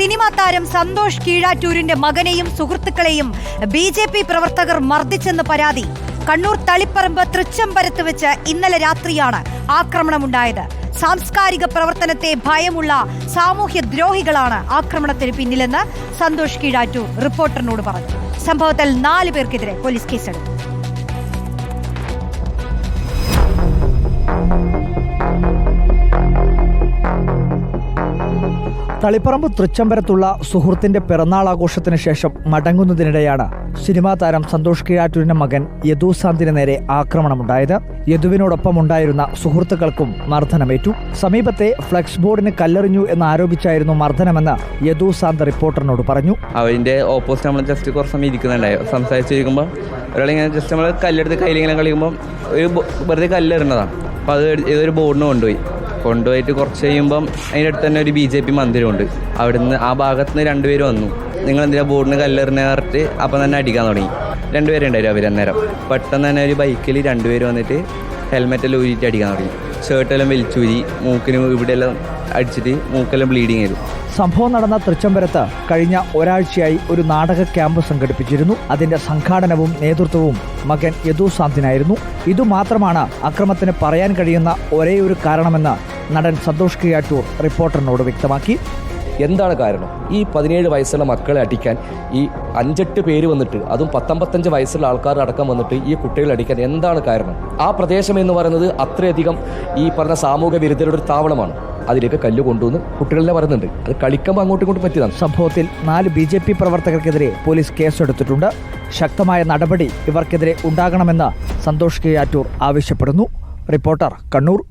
Cinema താരം സന്തോഷ് കീഴാറ്റൂരിന്റെ മകനെയും സുഹൃത്തുക്കളെയും ബി ജെ പി പ്രവർത്തകർ മർദ്ദിച്ചെന്ന് പരാതി. കണ്ണൂർ തളിപ്പറമ്പ് തൃച്ചംബരത്ത് വെച്ച് ഇന്നലെ രാത്രിയാണ് ആക്രമണമുണ്ടായത്. സാംസ്കാരിക പ്രവർത്തനത്തെ ഭയമുള്ള സാമൂഹ്യ ദ്രോഹികളാണ് ആക്രമണത്തിന് പിന്നിലെന്ന് സന്തോഷ് കീഴാറ്റൂർ റിപ്പോർട്ടറിനോട് പറഞ്ഞു. സംഭവത്തിൽ നാല് പേർക്കെതിരെ പോലീസ് കേസെടുത്തു. തളിപ്പറമ്പ് തൃച്ചംബരത്തുള്ള സുഹൃത്തിന്റെ പിറന്നാൾ ആഘോഷത്തിന് ശേഷം മടങ്ങുന്നതിനിടെയാണ് സിനിമാ താരം സന്തോഷ് കിഴാറ്റൂരിന്റെ മകൻ യദുസാന്തിന് നേരെ ആക്രമണമുണ്ടായത്. യദുവിനോടൊപ്പം ഉണ്ടായിരുന്ന സുഹൃത്തുക്കൾക്കും മർദ്ദനമേറ്റു. സമീപത്തെ ഫ്ലക്സ് ബോർഡിന് കല്ലെറിഞ്ഞു എന്നാരോപിച്ചായിരുന്നു മർദ്ദനമെന്ന് യദുസാന്ത് റിപ്പോർട്ടറിനോട് പറഞ്ഞു. അവന്റെ ഓപ്പോസിറ്റ് നമ്മൾ ജസ്റ്റ് കുറച്ച് സമയം ഇരിക്കുന്നുണ്ടായി. സംസാരിച്ചിരിക്കുമ്പോൾ ഒരാളിങ്ങനെ ജസ്റ്റ് നമ്മൾ കല്ലെടുത്ത് കയ്യിലിങ്ങനെ കളിക്കുമ്പോൾ ഒരു വെറുതെ കല്ലെറിഞ്ഞതാണ് അപ്പോൾ അത് ഇതൊരു ബോർഡിന് കൊണ്ടുപോയി. കൊണ്ടുപോയിട്ട് കുറച്ച് കഴിയുമ്പം അതിന്റെ അടുത്ത് തന്നെ ഒരു ബി ജെ പി മന്ദിരമുണ്ട്. അവിടുന്ന് ആ ഭാഗത്ത് നിന്ന് രണ്ടുപേരും വന്നു. നിങ്ങൾ എന്തിനാ ബോർഡിന് കല്ലെറിഞ്ഞ പറഞ്ഞിട്ട് അപ്പം തന്നെ അടിക്കാൻ തുടങ്ങി. രണ്ടുപേരും ഉണ്ടായിരുന്നു അവർ അന്നേരം. പെട്ടെന്ന് തന്നെ ഒരു ബൈക്കിൽ രണ്ടുപേരും വന്നിട്ട് ഹെൽമെറ്റെല്ലാം ഊരിയിട്ട് അടിക്കാൻ തുടങ്ങി. ഷർട്ടെല്ലാം വലിച്ചൂരി മൂക്കിന് ഇവിടെയെല്ലാം അടിച്ചിട്ട് മൂക്കെല്ലാം ബ്ലീഡിങ് ചെയ്തു സംഭവം നടന്ന തൃച്ചംബരത്ത് കഴിഞ്ഞ ഒരാഴ്ചയായി ഒരു നാടക ക്യാമ്പ് സംഘടിപ്പിച്ചിരുന്നു. അതിന്റെ സംഘാടനവും നേതൃത്വവും മകൻ യദുശാന്തിനായിരുന്നു ഇതുമാത്രമാണ് അക്രമത്തിന് പറയാൻ കഴിയുന്ന ഒരേയൊരു കാരണമെന്ന് നടൻ സന്തോഷ് കിയാറ്റൂർ റിപ്പോർട്ടറിനോട് വ്യക്തമാക്കി. എന്താണ് കാരണം? ഈ പതിനേഴ് വയസ്സുള്ള മക്കളെ അടിക്കാൻ ഈ അഞ്ചെട്ട് പേര് വന്നിട്ട് അതും പത്തൊമ്പത്തഞ്ച് വയസ്സുള്ള ആൾക്കാർ അടക്കം വന്നിട്ട് ഈ കുട്ടികളെ അടിക്കാൻ എന്താണ് കാരണം? ആ പ്രദേശം എന്ന് പറയുന്നത് അത്രയധികം ഈ പറഞ്ഞ സാമൂഹ്യ വിരുദ്ധരുടെ ഒരു താവളമാണ്. അതിലേക്ക് കല്ല് കൊണ്ടുവന്ന് കുട്ടികളെ പറയുന്നുണ്ട് അത് കളിക്കുമ്പോൾ അങ്ങോട്ടും ഇങ്ങോട്ടും പറ്റിയതാണ്. സംഭവത്തിൽ നാല് ബി ജെ പി പ്രവർത്തകർക്കെതിരെ പോലീസ് കേസെടുത്തിട്ടുണ്ട്. ശക്തമായ നടപടി ഇവർക്കെതിരെ ഉണ്ടാകണമെന്ന് സന്തോഷ് കെ ആറ്റൂർ ആവശ്യപ്പെടുന്നു. റിപ്പോർട്ടർ കണ്ണൂർ.